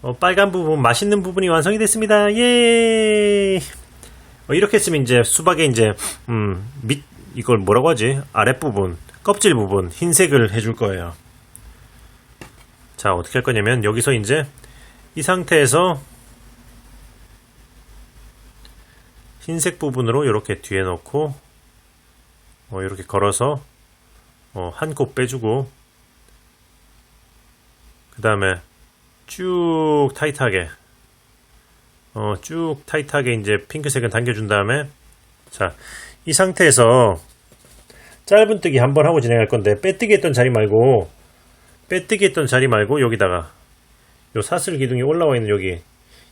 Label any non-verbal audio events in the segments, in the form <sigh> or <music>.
어, 빨간 부분, 맛있는 부분이 완성이 됐습니다. 예! 어, 이렇게 했으면 이제 수박에 이제, 음, 밑, 이걸 뭐라고 하지? 아랫 부분, 껍질 부분, 흰색을 해줄 거예요. 자, 어떻게 할 거냐면, 여기서 이제, 이 상태에서, 흰색 부분으로 이렇게 뒤에 넣고, 어, 이렇게 걸어서, 어, 한코 빼주고, 그 다음에, 쭉 타이트하게. 어, 쭉 타이트하게 이제 핑크색은 당겨준 다음에 자, 이 상태에서 짧은뜨기 한 번 하고 진행할 건데 빼뜨기 했던 자리 말고 빼뜨기 했던 자리 말고 여기다가 요 사슬 기둥이 올라와 있는 여기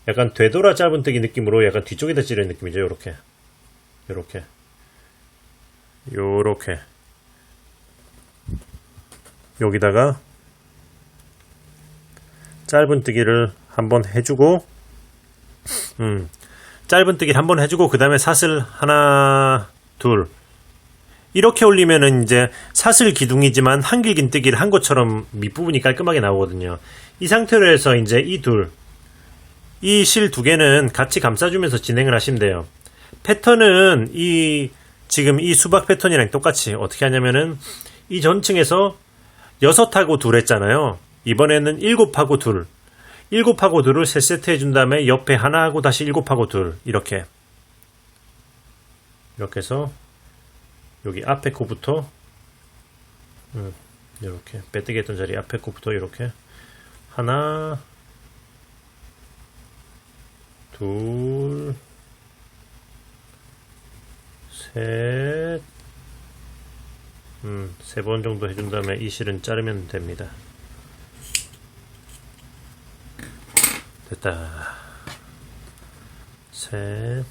약간 되돌아 짧은뜨기 느낌으로 약간 뒤쪽에다 찌르는 느낌이죠 요렇게. 요렇게. 요렇게. 여기다가 짧은뜨기를 한번 해주고 음, 짧은뜨기를 한번 해주고 그 다음에 사슬 하나 둘. 이렇게 올리면은 이제 사슬 기둥이지만 한길긴 뜨기를 한 것처럼 밑부분이 깔끔하게 나오거든요. 이 상태로 해서 이제 이 둘 이 실 두 개는 같이 감싸주면서 진행을 하시면 돼요. 패턴은 이 지금 이 수박 패턴이랑 똑같이 어떻게 하냐면은 이 전층에서 여섯하고 둘 했잖아요 이번에는 7하고 둘. 7하고 둘을 세 세트 해준 다음에 옆에 하나 하고 다시 7하고 둘. 이렇게. 이렇게 해서 여기 앞에 코부터 음, 이렇게. 빼뜨기 했던 자리 앞에 코부터 이렇게. 하나 둘 셋, 음, 세 번 정도 해준 다음에 이 실은 자르면 됩니다. 됐다. 셋,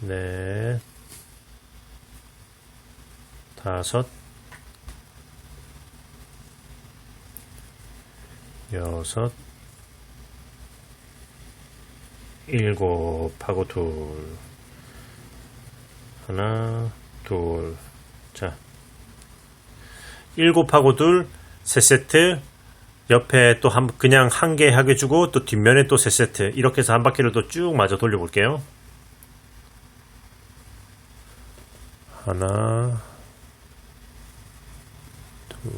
넷, 다섯, 여섯, 일곱 하고 둘. 하나 둘자. 일곱 하고 둘 세 세트 옆에 또 한 그냥 한 개 하게 주고 또 뒷면에 또 세 세트 이렇게 해서 한 바퀴를 또 쭉 마저 돌려볼게요 하나 둘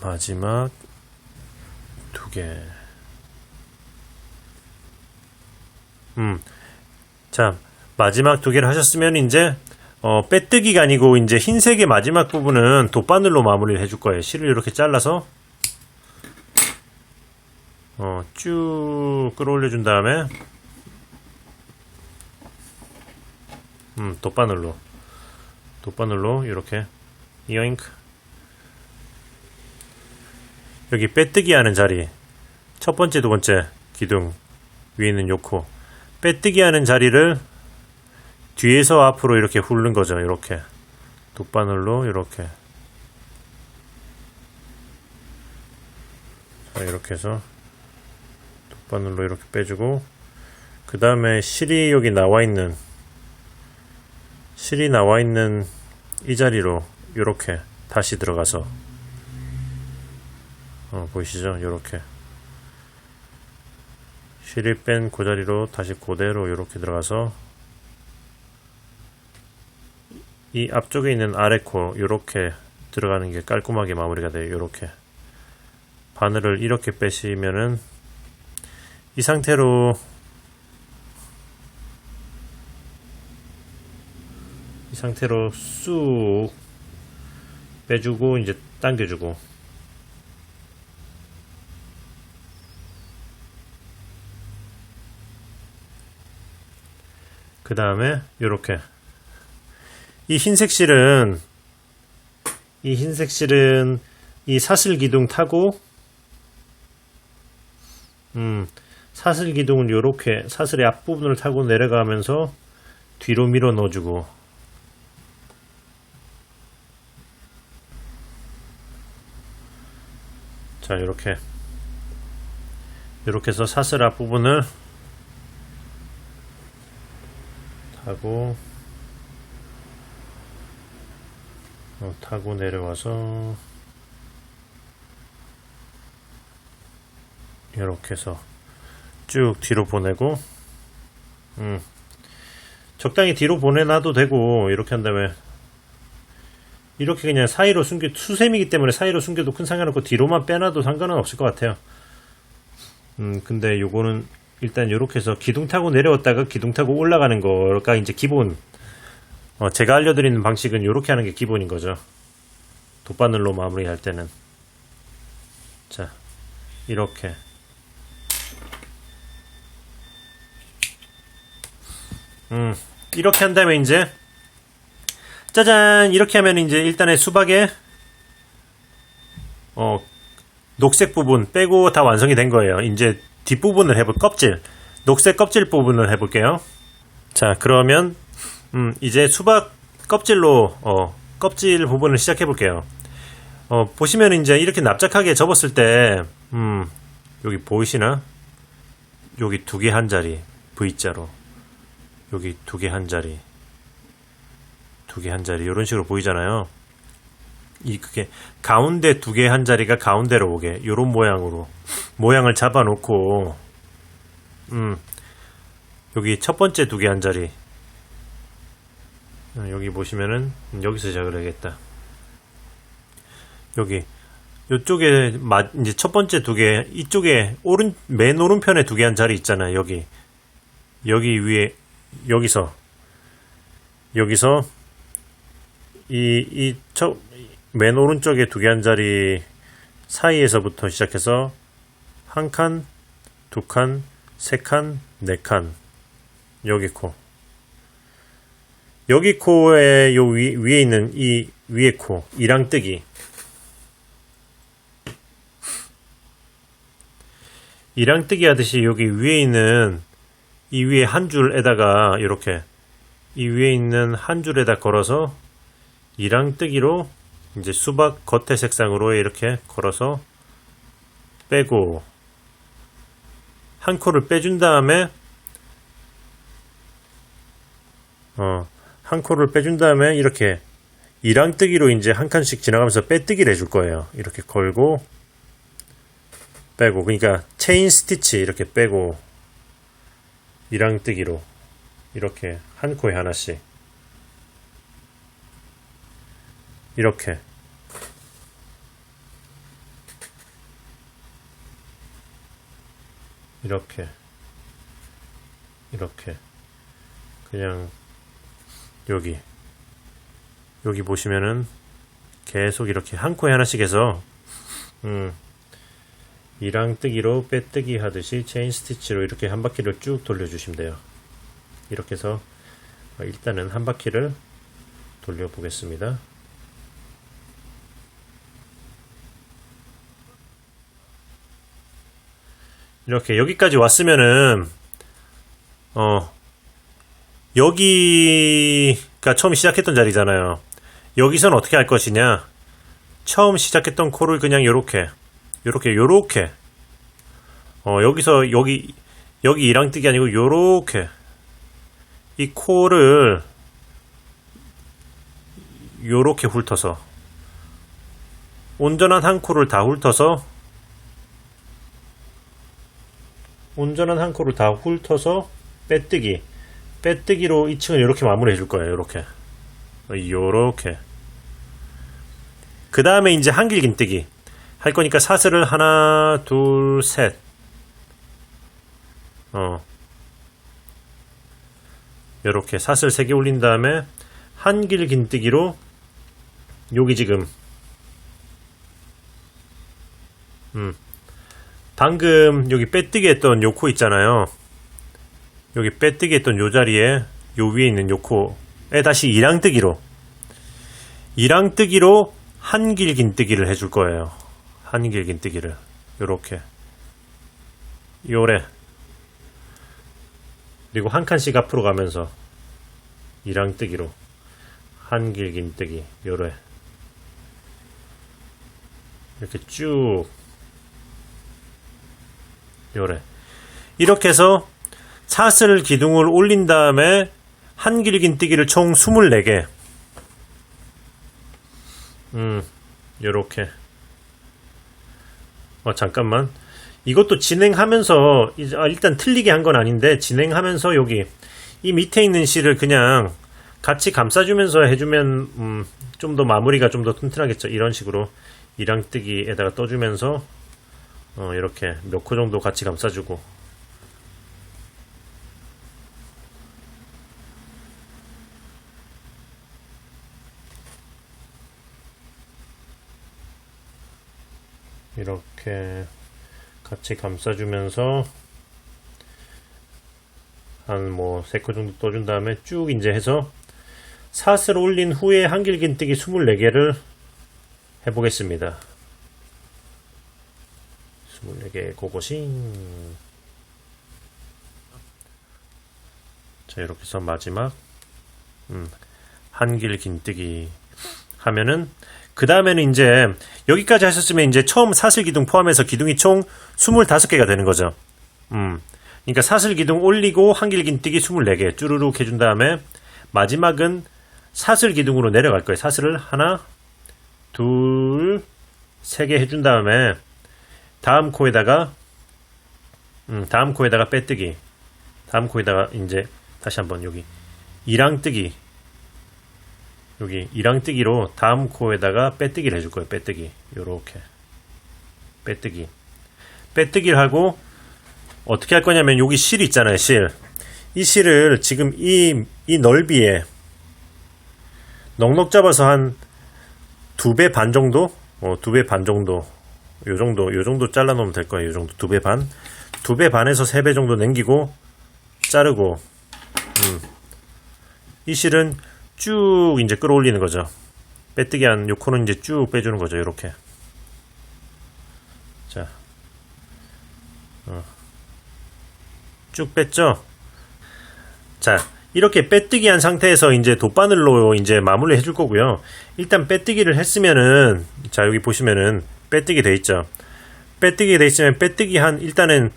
마지막 두 개. 음. 자, 마지막 두 개를 하셨으면 이제 어, 빼뜨기가 아니고 이제 흰색의 마지막 부분은 돗바늘로 마무리를 해줄 거예요. 실을 이렇게 잘라서. 어, 쭉 끌어올려 준 다음에. 음, 돗바늘로. 돗바늘로 이렇게. 이어잉크. 여기 빼뜨기 하는 자리. 첫 번째 두 번째 기둥. 위에 있는 요코. 빼뜨기 하는 자리를 뒤에서 앞으로 이렇게 훑는 거죠. 이렇게. 돗바늘로 이렇게. 자 이렇게 해서 돗바늘로 이렇게 빼주고 그 다음에 실이 여기 나와 있는 실이 나와 있는 이 자리로 이렇게 다시 들어가서 어, 보이시죠? 요렇게. 실이 뺀그 자리로 다시 그대로 이렇게 들어가서 이 앞쪽에 있는 아래 코 이렇게 들어가는 게 깔끔하게 마무리가 돼요. 이렇게 바늘을 이렇게 빼시면은 이 상태로 이 상태로 쑥 빼주고 이제 당겨주고 그 다음에 이렇게 이 흰색 실은 이 흰색 실은 이 사슬 기둥 타고 음 사슬 기둥을 이렇게 사슬의 앞부분을 타고 내려가면서 뒤로 밀어 넣어주고. 자 이렇게. 이렇게 해서 사슬 앞부분을 하고 어, 타고 내려와서 이렇게 해서 쭉 뒤로 보내고 음, 적당히 뒤로 보내놔도 되고 이렇게 한 다음에 이렇게 그냥 사이로 숨겨 수세미기 때문에 사이로 숨겨도 큰 상관없고 뒤로만 빼놔도 상관은 없을 것 같아요. 음 근데 요거는 일단 이렇게 해서 기둥 타고 내려왔다가 기둥 타고 올라가는 거가 이제 기본 어, 제가 알려드리는 방식은 이렇게 하는 게 기본인 거죠. 돗바늘로 마무리할 때는 자 이렇게 음 이렇게 한 다음에 이제 짜잔 이렇게 하면 이제 일단의 수박에 어 녹색 부분 빼고 다 완성이 된 거예요. 이제 뒷부분을 해볼 껍질 녹색 껍질 부분을 해볼게요. 자 그러면 음, 이제 수박 껍질로 어, 껍질 부분을 시작해 볼게요. 어, 보시면 이제 이렇게 납작하게 접었을 때 음, 여기 보이시나? 여기 두 개 한 자리 V자로 여기 두 개 한 자리 두 개 한 자리 이런 식으로 보이잖아요. 이 그게 가운데 두 개 한 자리가 가운데로 오게 요런 모양으로 모양을 잡아 놓고 음 여기 첫 번째 두 개 한 자리 어, 여기 보시면은 여기서 시작을 해야겠다. 여기 요쪽에 마, 이제 첫 번째 두 개 이쪽에 오른 맨 오른편에 두 개 한 자리 있잖아요. 여기 여기 위에 여기서 여기서 이이첫맨 오른쪽에 두 개 한 자리 사이에서부터 시작해서 한 칸, 두 칸, 세 칸, 네 칸 여기 코 여기 코에 요 위, 위에 있는 이 위에 코 이랑뜨기. 이랑뜨기 하듯이 여기 위에 있는 이 위에 한 줄에다가 이렇게 이 위에 있는 한 줄에다 걸어서 이랑뜨기로 이제 수박 겉에 색상으로 이렇게 걸어서 빼고 한 코를 빼준 다음에 어, 한 코를 빼준 다음에 이렇게 이랑뜨기로 이제 한 칸씩 지나가면서 빼뜨기를 해줄 거예요. 이렇게 걸고 빼고 그러니까 체인 스티치 이렇게 빼고 이랑뜨기로 이렇게 한 코에 하나씩 이렇게. 이렇게. 이렇게. 그냥 여기 여기 보시면은 계속 이렇게 한 코에 하나씩 해서 음 이랑 뜨기로 빼뜨기 하듯이 체인 스티치로 이렇게 한 바퀴를 쭉 돌려주시면 돼요. 이렇게 해서 일단은 한 바퀴를 돌려보겠습니다. 이렇게 여기까지 왔으면은 어 여기가 처음 시작했던 자리잖아요. 여기선 어떻게 할 것이냐? 처음 시작했던 코를 그냥 요렇게 요렇게 요렇게 어 여기서 여기 여기 이랑뜨기 아니고 요렇게 이 코를 요렇게 훑어서 온전한 한 코를 다 훑어서 온전한 한 코를 다 훑어서 빼뜨기 빼뜨기로 2층을 이렇게 마무리해 줄 거예요 이렇게. 요렇게. 그 다음에 이제 한길 긴뜨기. 할 거니까 사슬을 하나 둘 셋. 어. 요렇게 사슬 3개 올린 다음에 한길 긴뜨기로 여기 지금. 음. 방금 여기 빼뜨기 했던 요코 있잖아요. 여기 빼뜨기 했던 요 자리에 요 위에 있는 요 코에 다시 이랑뜨기로 이랑뜨기로 한길 긴뜨기를 해줄 거예요. 한길 긴뜨기를. 요렇게. 요래. 그리고 한 칸씩 앞으로 가면서 이랑뜨기로 한길 긴뜨기. 요래. 이렇게 쭉. 요래. 이렇게 해서 사슬 기둥을 올린 다음에 한 길긴뜨기를 총 24개 음, 요렇게. 어, 잠깐만. 이것도 진행하면서, 아, 일단 틀리게 한 건 아닌데, 진행하면서 여기, 이 밑에 있는 실을 그냥 같이 감싸주면서 해주면, 음, 좀 더 마무리가 좀 더 튼튼하겠죠. 이런 식으로 이랑뜨기에다가 떠주면서, 어, 이렇게 몇 코 정도 같이 감싸주고. 이렇게 같이 감싸주면서 한뭐세코 정도 떠준 다음에 쭉 이제 해서 사슬 올린 후에 한길긴뜨기 24개를 해보겠습니다. 24개 고고싱 자 이렇게 해서 마지막 음, 한길 긴뜨기 하면은 그 다음에는 이제 여기까지 하셨으면 이제 처음 사슬 기둥 포함해서 기둥이 총 25개가 되는 거죠. 음. 그러니까 사슬 기둥 올리고 한길 긴뜨기 24개 쭈루룩 해준 다음에 마지막은 사슬 기둥으로 내려갈 거예요. 사슬을 하나, 둘, 세 개 해준 다음에 다음 코에다가 음, 다음 코에다가 빼뜨기 다음 코에다가 이제 다시 한번 여기 이랑 뜨기 여기 이랑뜨기로 다음 코에다가 빼뜨기를 해줄 거예요. 빼뜨기. 요렇게. 빼뜨기. 빼뜨기를 하고 어떻게 할 거냐면 여기 실 있잖아요. 실. 이 실을 지금 이, 이 넓이에 넉넉 잡아서 한 두 배 반 정도? 어, 두 배 반 정도. 요 정도, 요 정도 잘라 놓으면 될 거예요. 요 정도. 두 배 반. 두 배 반에서 세 배 정도 남기고 자르고 음. 이 실은 쭉 이제 끌어올리는 거죠. 빼뜨기 한 요코는 이제 쭉 빼주는 거죠. 이렇게. 자, 어. 쭉 뺐죠. 자, 이렇게 빼뜨기 한 상태에서 이제 돗바늘로 이제 마무리 해줄 거고요. 일단 빼뜨기를 했으면은 자 여기 보시면은 빼뜨기 돼 있죠. 빼뜨기 돼 있으면 빼뜨기 한 일단은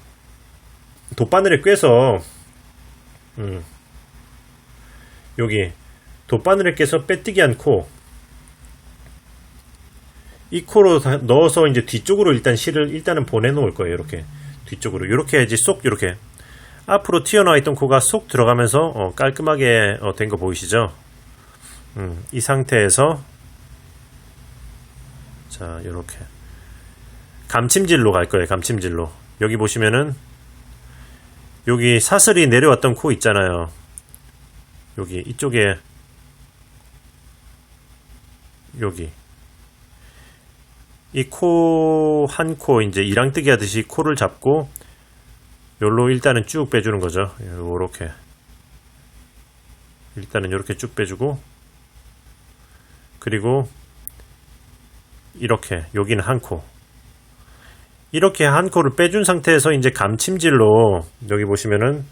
돗바늘에 꿰서 음, 여기 돗바늘에 깨서 빼뜨기 한 코. 이 코로 다 넣어서 이제 뒤쪽으로 일단 실을 일단은 보내놓을 거예요. 이렇게 뒤쪽으로 이렇게 해야지 쏙 이렇게 앞으로 튀어나와 있던 코가 쏙 들어가면서 어, 깔끔하게 된거 보이시죠? 음, 이 상태에서 자 이렇게 감침질로 갈 거예요. 감침질로 여기 보시면은 여기 사슬이 내려왔던 코 있잖아요. 여기 이쪽에 여기 이 코 한 코 이제 이랑뜨기 하듯이 코를 잡고 요로 일단은 쭉 빼주는 거죠. 요렇게 일단은 이렇게 쭉 빼주고 그리고 이렇게 여기는 한 코. 이렇게 한 코를 빼준 상태에서 이제 감침질로 여기 보시면은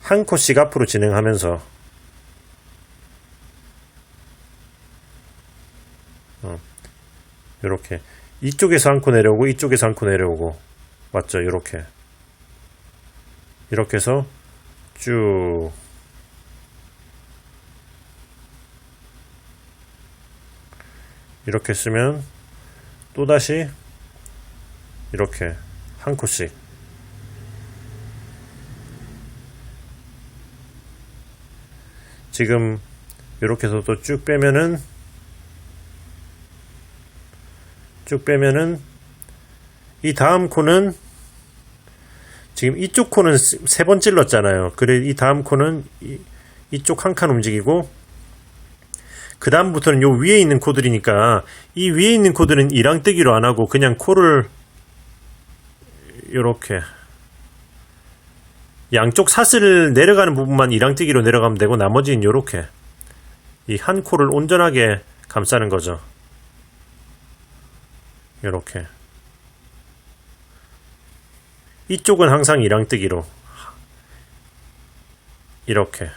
한 코씩 앞으로 진행하면서 이렇게. 이쪽에서 한코 내려오고 이쪽에서 한코 내려오고. 맞죠? 이렇게. 이렇게 해서 쭉. 이렇게 쓰면 또다시 이렇게 한 코씩. 지금 이렇게 해서 또 쭉 빼면은 쭉 빼면은 이 다음 코는 지금 이쪽 코는 세 번 찔렀잖아요. 그래 이 다음 코는 이, 이쪽 한 칸 움직이고 그 다음부터는 요 위에 있는 코들이니까 이 위에 있는 코들은 이랑뜨기로 안 하고 그냥 코를 요렇게 양쪽 사슬 내려가는 부분만 이랑뜨기로 내려가면 되고 나머지는 요렇게 이 한 코를 온전하게 감싸는 거죠. 요렇게. 이쪽은 항상 이랑뜨기로. 이렇게.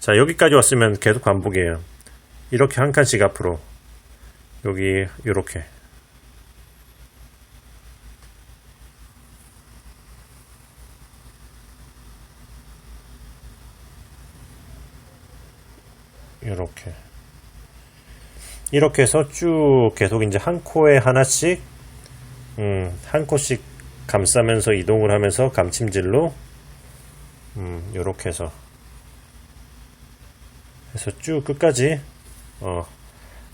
자 여기까지 왔으면 계속 반복이에요. 이렇게 한 칸씩 앞으로. 여기 이렇게. 이렇게 이렇게 해서 쭉 계속 이제 한 코에 하나씩 음, 한 코씩 감싸면서 이동을 하면서 감침질로 음, 요렇게 해서 해서 쭉 끝까지 어,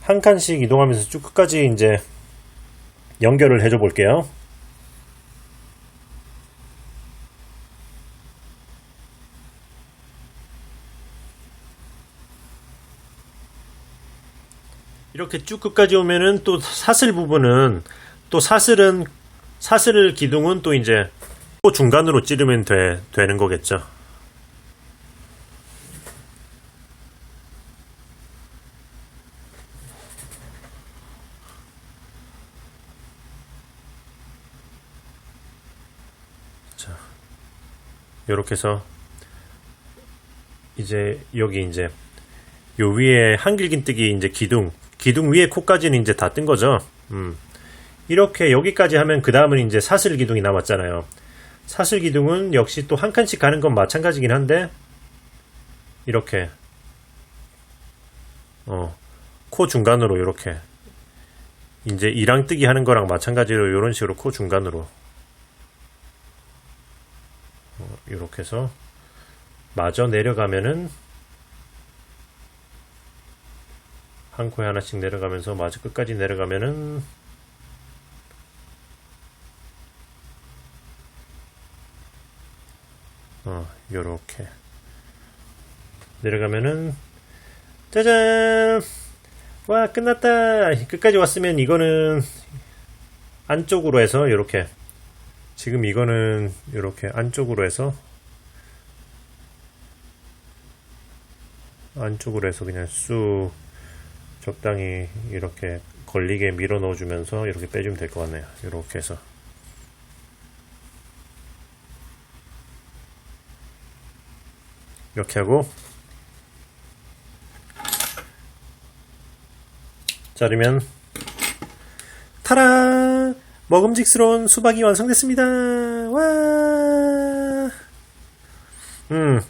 한 칸씩 이동하면서 쭉 끝까지 이제 연결을 해줘 볼게요. 이렇게 쭉 끝까지 오면은 또 사슬 부분은 또 사슬은 사슬 기둥은 또 이제 또 중간으로 찌르면 돼, 되는 거겠죠. 자, 요렇게 해서 이제 여기 이제 요 위에 한길긴뜨기 이제 기둥 기둥 위에 코까지는 이제 다 뜬 거죠. 음. 이렇게 여기까지 하면 그 다음은 이제 사슬 기둥이 남았잖아요. 사슬 기둥은 역시 또 한 칸씩 가는 건 마찬가지긴 한데 이렇게 어, 코 중간으로 이렇게 이제 이랑 뜨기 하는 거랑 마찬가지로 이런 식으로 코 중간으로 어, 이렇게 해서 마저 내려가면은 한 코에 하나씩 내려가면서 마저 끝까지 내려가면은 어 요렇게. 내려가면은 짜잔! 와 끝났다! 끝까지 왔으면 이거는 안쪽으로 해서 요렇게. 지금 이거는 요렇게 안쪽으로 해서 안쪽으로 해서 그냥 쑥 적당히 이렇게 걸리게 밀어 넣어주면서 이렇게 빼주면 될 것 같네요. 이렇게 해서. 이렇게 하고 자르면 타라! 먹음직스러운 수박이 완성됐습니다. 와! 음.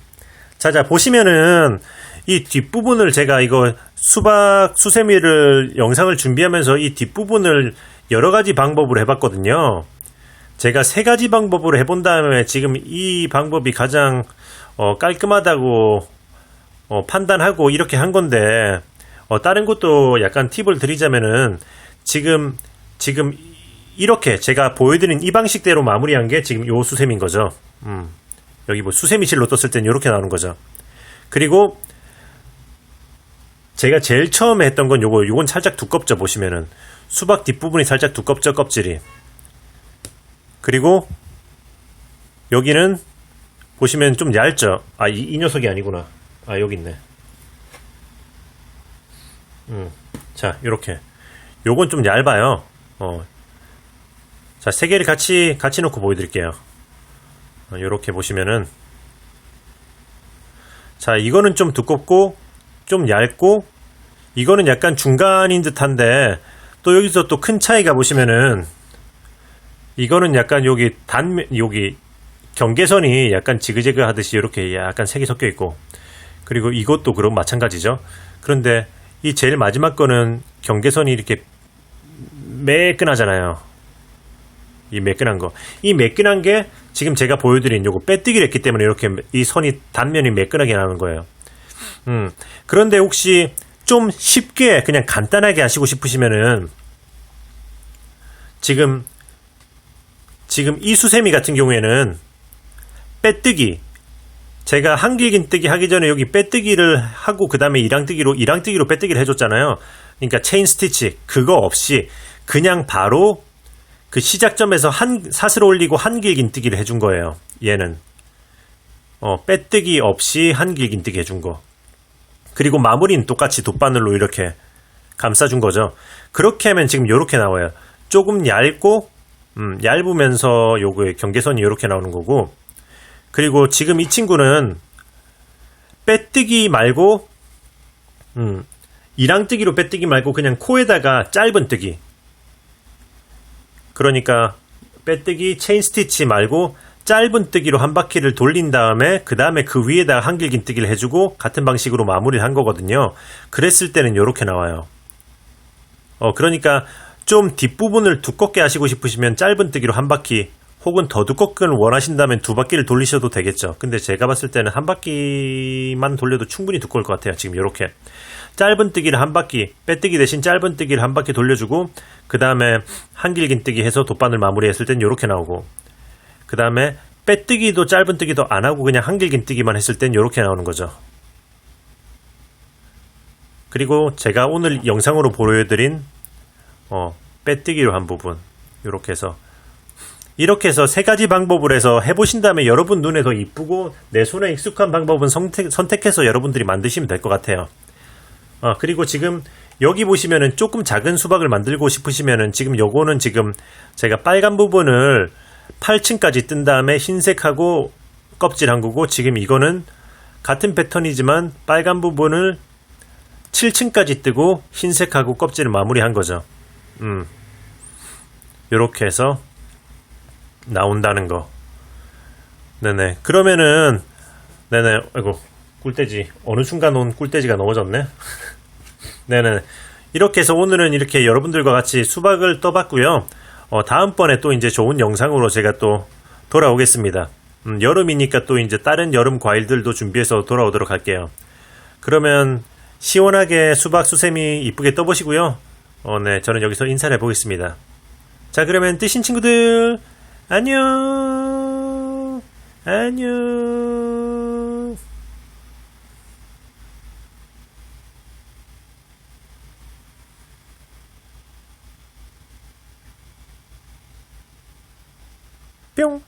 자자 보시면은 이 뒷부분을 제가 이거 수박 수세미를 영상을 준비하면서 이 뒷부분을 여러 가지 방법으로 해봤거든요. 제가 세 가지 방법으로 해본 다음에 지금 이 방법이 가장 어, 깔끔하다고 어, 판단하고 이렇게 한 건데 어, 다른 것도 약간 팁을 드리자면은 지금 지금 이렇게 제가 보여드린 이 방식대로 마무리한 게 지금 요 수세미인 거죠. 음, 여기 뭐 수세미실로 떴을 때는 이렇게 나오는 거죠. 그리고 제가 제일 처음에 했던 건 요거, 요건 살짝 두껍죠, 보시면은. 수박 뒷부분이 살짝 두껍죠, 껍질이. 그리고, 여기는, 보시면 좀 얇죠? 아, 이, 이 녀석이 아니구나. 아, 여기 있네. 음. 자, 요렇게. 요건 좀 얇아요. 어. 자, 세 개를 같이, 같이 놓고 보여드릴게요. 어, 요렇게 보시면은. 자, 이거는 좀 두껍고, 좀 얇고 이거는 약간 중간인 듯한데 또 여기서 또 큰 차이가 보시면은 이거는 약간 여기 단 여기 경계선이 약간 지그재그 하듯이 이렇게 약간 색이 섞여 있고 그리고 이것도 그럼 마찬가지죠. 그런데 이 제일 마지막 거는 경계선이 이렇게 매끈하잖아요. 이 매끈한 거. 이 매끈한 게 지금 제가 보여드린 요거 빼뜨기를 했기 때문에 이렇게 이 선이 단면이 매끈하게 나오는 거예요. 음, 그런데 혹시 좀 쉽게 그냥 간단하게 하시고 싶으시면은 지금 지금 이 수세미 같은 경우에는 빼뜨기 제가 한길긴 뜨기 하기 전에 여기 빼뜨기를 하고 그 다음에 이랑뜨기로 이랑뜨기로 빼뜨기를 해줬잖아요. 그러니까 체인 스티치 그거 없이 그냥 바로 그 시작점에서 한 사슬 올리고 한길긴 뜨기를 해준 거예요. 얘는 어, 빼뜨기 없이 한길긴 뜨기 해준 거. 그리고 마무리는 똑같이 돗바늘로 이렇게 감싸준 거죠. 그렇게 하면 지금 이렇게 나와요. 조금 얇고 음, 얇으면서 요거의 경계선이 이렇게 나오는 거고 그리고 지금 이 친구는 빼뜨기 말고 음, 이랑뜨기로 빼뜨기 말고 그냥 코에다가 짧은 뜨기 그러니까 빼뜨기 체인 스티치 말고 짧은 뜨기로 한 바퀴를 돌린 다음에 그 다음에 그 위에다가 한길긴 뜨기를 해주고 같은 방식으로 마무리를 한 거거든요. 그랬을 때는 이렇게 나와요. 어 그러니까 좀 뒷부분을 두껍게 하시고 싶으시면 짧은 뜨기로 한 바퀴 혹은 더 두껍게를 원하신다면 두 바퀴를 돌리셔도 되겠죠. 근데 제가 봤을 때는 한 바퀴만 돌려도 충분히 두꺼울 것 같아요. 지금 이렇게 짧은 뜨기를 한 바퀴 빼뜨기 대신 짧은 뜨기를 한 바퀴 돌려주고 그 다음에 한길긴 뜨기 해서 돗바늘 마무리했을 땐 이렇게 나오고 그 다음에 빼뜨기도 짧은 뜨기도 안 하고 그냥 한길긴 뜨기만 했을 땐 이렇게 나오는 거죠. 그리고 제가 오늘 영상으로 보여드린 어, 빼뜨기로 한 부분 이렇게 해서 이렇게 해서 세 가지 방법을 해서 해보신 다음에 여러분 눈에 더 이쁘고 내 손에 익숙한 방법은 선택, 선택해서 여러분들이 만드시면 될 것 같아요. 어, 그리고 지금 여기 보시면은 조금 작은 수박을 만들고 싶으시면은 지금 요거는 지금 제가 빨간 부분을 8층까지 뜬 다음에 흰색하고 껍질 한 거고 지금 이거는 같은 패턴이지만 빨간 부분을 7층까지 뜨고 흰색하고 껍질을 마무리한 거죠. 음. 요렇게 해서 나온다는 거. 네네. 그러면은, 네네. 아이고, 꿀돼지. 어느 순간 온 꿀돼지가 넘어졌네. <laughs> 네네. 이렇게 해서 오늘은 이렇게 여러분들과 같이 수박을 떠봤고요. 어, 다음번에 또 이제 좋은 영상으로 제가 또 돌아오겠습니다. 음, 여름이니까 또 이제 다른 여름 과일들도 준비해서 돌아오도록 할게요. 그러면 시원하게 수박 수세미 이쁘게 떠보시고요. 어, 네. 저는 여기서 인사를 해보겠습니다. 자, 그러면 뜨신 친구들, 안녕! 안녕! Pium!